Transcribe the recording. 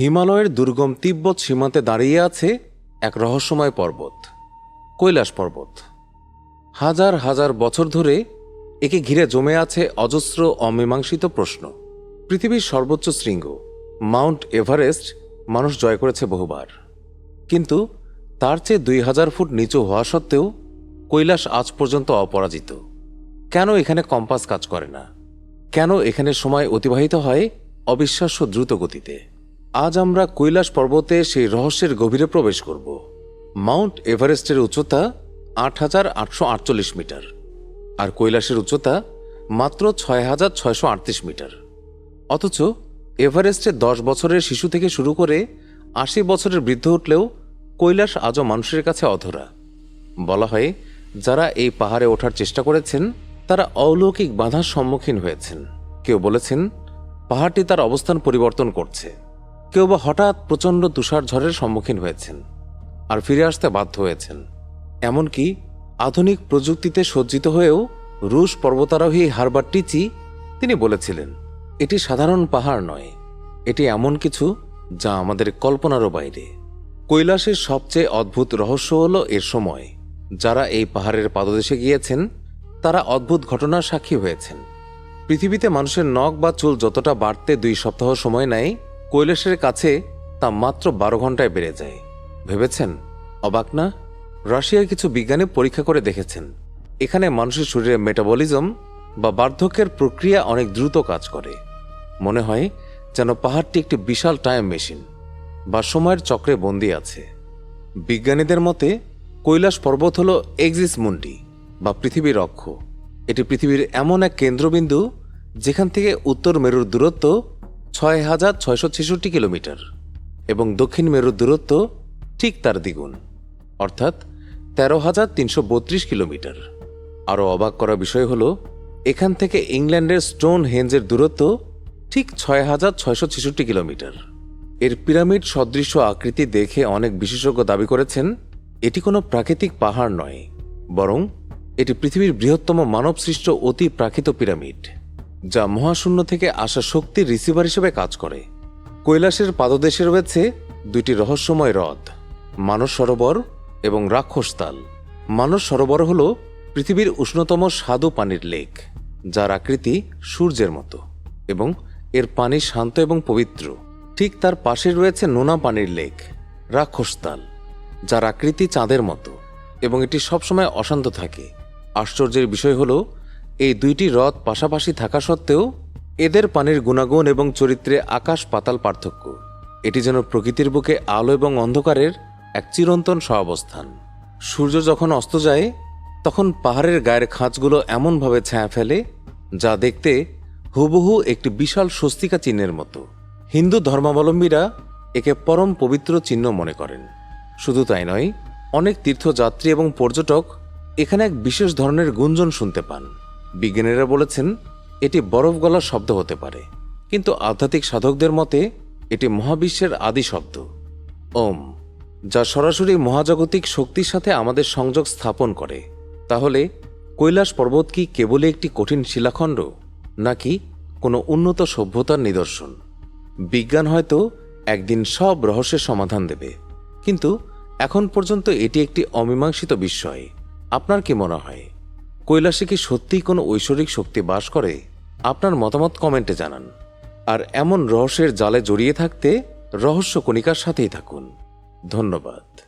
হিমালয়ের দুর্গম তিব্বত সীমান্তে দাঁড়িয়ে আছে এক রহস্যময় পর্বত, কৈলাস পর্বত। হাজার হাজার বছর ধরে একে ঘিরে জমে আছে অজস্র অমীমাংসিত প্রশ্ন। পৃথিবীর সর্বোচ্চ শৃঙ্গ, মাউন্ট এভারেস্ট, মানুষ জয় করেছে বহুবার। কিন্তু তার চেয়ে দুই হাজার ফুট নিচু হওয়া সত্ত্বেও কৈলাস আজ পর্যন্ত অপরাজিত। কেন এখানে কম্পাস কাজ করে না? কেন এখানে সময় অতিবাহিত হয় অবিশ্বাস্য দ্রুত গতিতে আজ আমরা কৈলাস পর্বতে সেই রহস্যের গভীরে প্রবেশ করব। মাউন্ট এভারেস্টের উচ্চতা আট হাজার আটশো আটচল্লিশ মিটার আর কৈলাসের উচ্চতা মাত্র ছয় হাজার ছয়শো আটত্রিশ মিটার। অথচ এভারেস্টে দশ বছরের শিশু থেকে শুরু করে আশি বছরের বৃদ্ধ উঠলেও কৈলাস আজও মানুষের কাছে অধরা। বলা হয়, যারা এই পাহাড়ে ওঠার চেষ্টা করেছেন, তারা অলৌকিক বাধার সম্মুখীন হয়েছেন। কেউ বলেছেন, পাহাড়টি তার অবস্থান পরিবর্তন করছে। কেউ বা হঠাৎ প্রচণ্ড তুষার ঝড়ের সম্মুখীন হয়েছেন আর ফিরে আসতে বাধ্য হয়েছেন। এমনকি আধুনিক প্রযুক্তিতে সজ্জিত হয়েও রুশ পর্বতারোহী হারবার টিচি তিনি বলেছিলেন, এটি সাধারণ পাহাড় নয়। এটি এমন কিছু যা আমাদের কল্পনারও বাইরে। কৈলাসের সবচেয়ে অদ্ভুত রহস্য হল এর সময়। যারা এই পাহাড়ের পাদদেশে গিয়েছেন, তারা অদ্ভুত ঘটনার সাক্ষী হয়েছেন। পৃথিবীতে মানুষের নখ বা চুল যতটা বাড়তে দুই সপ্তাহ সময় নেয় কৈলাসের কাছে তা মাত্র বারো ঘন্টায় বেড়ে যায়। ভেবেছেন? অবাক না? রাশিয়ার কিছু বিজ্ঞানী পরীক্ষা করে দেখেছেন। এখানে মানুষের শরীরে মেটাবলিজম বা বার্ধক্যের প্রক্রিয়া অনেক দ্রুত কাজ করে। মনে হয় যেন পাহাড়টি একটি বিশাল টাইম মেশিন বা সময়ের চক্রে বন্দি আছে। বিজ্ঞানীদের মতে, কৈলাস পর্বত হল এক্সিস মুন্ডি বা পৃথিবীর অক্ষ। এটি পৃথিবীর এমন এক কেন্দ্রবিন্দু যেখান থেকে উত্তর মেরুর দূরত্ব ছয় হাজার ছয়শো ছেষট্টি কিলোমিটার এবং দক্ষিণ মেরুর দূরত্ব ঠিক তার দ্বিগুণ, অর্থাৎ তেরো হাজার তিনশো বত্রিশ কিলোমিটার। আরও অবাক করা বিষয় হল, এখান থেকে ইংল্যান্ডের স্টোন হেঞ্জের দূরত্ব ঠিক ছয় হাজার ছয়শো ছেষট্টি কিলোমিটার। এর পিরামিড সদৃশ্য আকৃতি দেখে অনেক বিশেষজ্ঞ দাবি করেছেন, এটি কোনো প্রাকৃতিক পাহাড় নয়, বরং এটি পৃথিবীর বৃহত্তম মানবসৃষ্ট অতি প্রাকৃত পিরামিড। যা মহাশূন্য থেকে আসা শক্তির রিসিভার হিসেবে কাজ করে। কৈলাসের পাদদেশে রয়েছে দুইটি রহস্যময় হ্রদ, মানস সরোবর এবং রাক্ষসতাল মানস সরোবর হল পৃথিবীর উষ্ণতম স্বাদু পানির লেক, যার আকৃতি সূর্যের মতো এবং এর পানি শান্ত এবং পবিত্র। ঠিক তার পাশে রয়েছে নোনা পানির লেক রাক্ষসতাল যার আকৃতি চাঁদের মতো এবং এটি সবসময় অশান্ত থাকে। আশ্চর্যের বিষয় হল এই দুইটি হ্রদ পাশাপাশি থাকা সত্ত্বেও এদের পানির গুণাগুণ এবং চরিত্রে আকাশ পাতাল পার্থক্য। এটি যেন প্রকৃতির বুকে আলো এবং অন্ধকারের এক চিরন্তন সহাবস্থান। সূর্য যখন অস্ত যায়, তখন পাহাড়ের গায়ের খাঁজগুলো এমনভাবে ছায়া ফেলে, যা দেখতে হুবহু একটি বিশাল স্বস্তিকা চিহ্নের মতো। হিন্দু ধর্মাবলম্বীরা একে পরম পবিত্র চিহ্ন মনে করেন। শুধু তাই নয়, অনেক তীর্থযাত্রী এবং পর্যটক এখানে এক বিশেষ ধরনের গুঞ্জন শুনতে পান। বিজ্ঞানীরা বলেছেন, এটি বরফ গলার শব্দ হতে পারে। কিন্তু আধ্যাত্মিক সাধকদের মতে, এটি মহাবিশ্বের আদি শব্দ। ওম, যা সরাসরি মহাজাগতিক শক্তির সাথে আমাদের সংযোগ স্থাপন করে। তাহলে, কৈলাস পর্বত কি কেবলই একটি কঠিন শিলাখণ্ড, নাকি কোনো উন্নত সভ্যতার নিদর্শন? বিজ্ঞান হয়তো একদিন সব রহস্যের সমাধান দেবে। কিন্তু এখন পর্যন্ত এটি একটি অমীমাংসিত বিস্ময়। আপনার কি মনে হয়? কৈলাসে কি সত্যিই কোনো ঐশ্বরিক শক্তি বাস করে? আপনার মতামত কমেন্টে জানান। আর এমন রহস্যের জালে জড়িয়ে থাকতে রহস্য কণিকার সাথেই থাকুন। ধন্যবাদ।